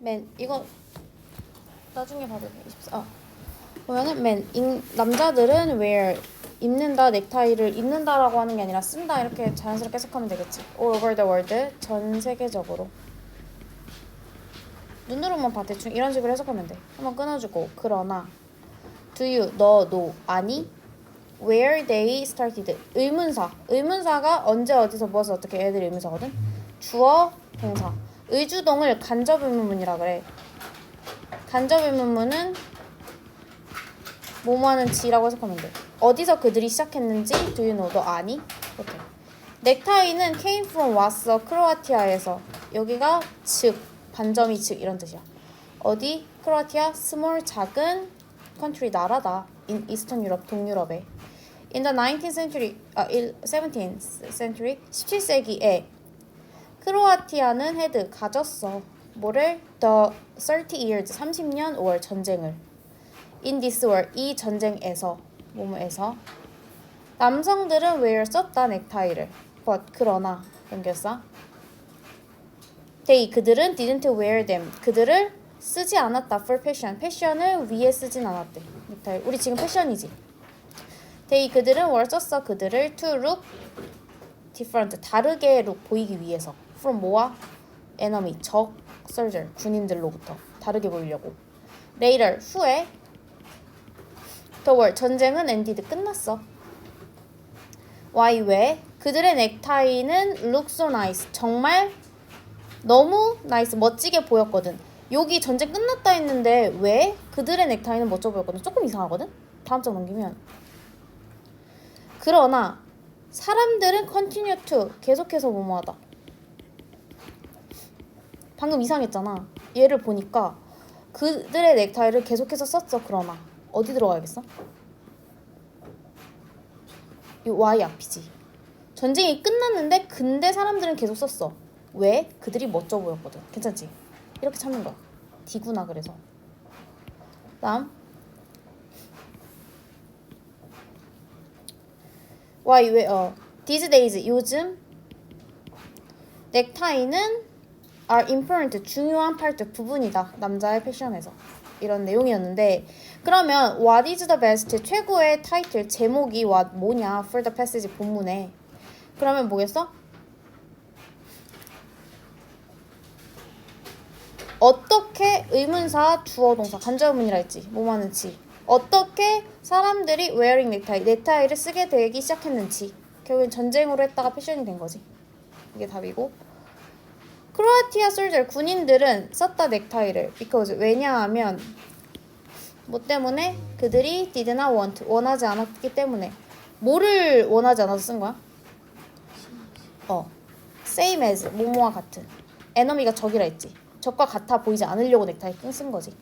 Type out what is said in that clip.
맨 이거 나중에 봐도 돼. 24. 아. 보면은 맨 인, 남자들은 wear 입는다 넥타이를 입는다라고 하는 게 아니라 쓴다 이렇게 자연스럽게 해석하면 되겠지. all over the world 전 세계적으로. 눈으로만 봐 대충 이런 식으로 해석하면 돼. 한번 끊어주고 그러나 do you 너 no 아니 where they started 의문사 의문사가 언제 어디서 무엇을 어떻게 애들이 의문사거든. 주어 동사 의주동을 간접 의문문이라 그래. 간접 의문문은 뭐뭐하는 지라고 해석하면 돼. 어디서 그들이 시작했는지 do you know 너 아니? 이렇게. 넥타이는 came from 왔어 크로아티아에서 여기가 즉 반점이 즉 이런 뜻이야. 어디 크로아티아 small 작은 country 나라다 in Eastern Europe 동유럽에 in the 19th century 아 17th century 17세기에 크로아티아는 헤드 가졌어. 뭐를? The 30 years 30년 5월 전쟁을. In this war 이 전쟁에서 뭐뭐에서? 남성들은 wear 썼다 넥타이를. But 그러나 연결사. They 그들은 didn't wear them. 그들을 쓰지 않았다 for fashion 패션을 위해 쓰진 않았대 넥타이. 우리 지금 패션이지. They 그들은 were 썼어 그들을 to look different 다르게 look 보이기 위해서 from 뭐와 enemy 적 soldier 군인들로부터 다르게 보이려고 later 후에 The war 전쟁은 ended 끝났어. Why 왜? 그들의 넥타이는 look so nice. 정말 너무 nice 멋지게 보였거든. 여기 전쟁 끝났다 했는데 왜? 그들의 넥타이는 멋져 보였거든. 조금 이상하거든. 다음 장 넘기면 그러나 사람들은 continue to 계속해서 뭐뭐하다. 방금 이상했잖아. 얘를 보니까 그들의 넥타이를 계속해서 썼어. 그러나 어디 들어가야겠어? 이 Y 앞이지. 전쟁이 끝났는데 근데 사람들은 계속 썼어. 왜? 그들이 멋져 보였거든. 괜찮지? 이렇게 찾는 거야. D구나 그래서. 다음. Y 왜? 어. These days 요즘 넥타이는 are important 중요한 파트 부분이다. 남자의 패션에서. 이런 내용이었는데 그러면 What is the best 최고의 타이틀 제목이 what 뭐냐 for the passage 본문에 그러면 뭐겠어? 어떻게 의문사 주어 동사 간접 의문이라 했지 뭐뭐 하는지 어떻게 사람들이 wearing 넥타이 넥타이를 쓰게 되기 시작했는지 결국엔 전쟁으로 했다가 패션이 된 거지 이게 답이고 크로아티아 솔저 군인들은 썼다 넥타이를. Because 왜냐하면 뭐 때문에? 그들이 did not want 원하지 않았기 때문에. 뭐를 원하지 않아서 쓴 거야? 어. Same as 뭐뭐와 같은. 에너미가 적이라 했지. 적과 같아 보이지 않으려고 넥타이 쓴 거지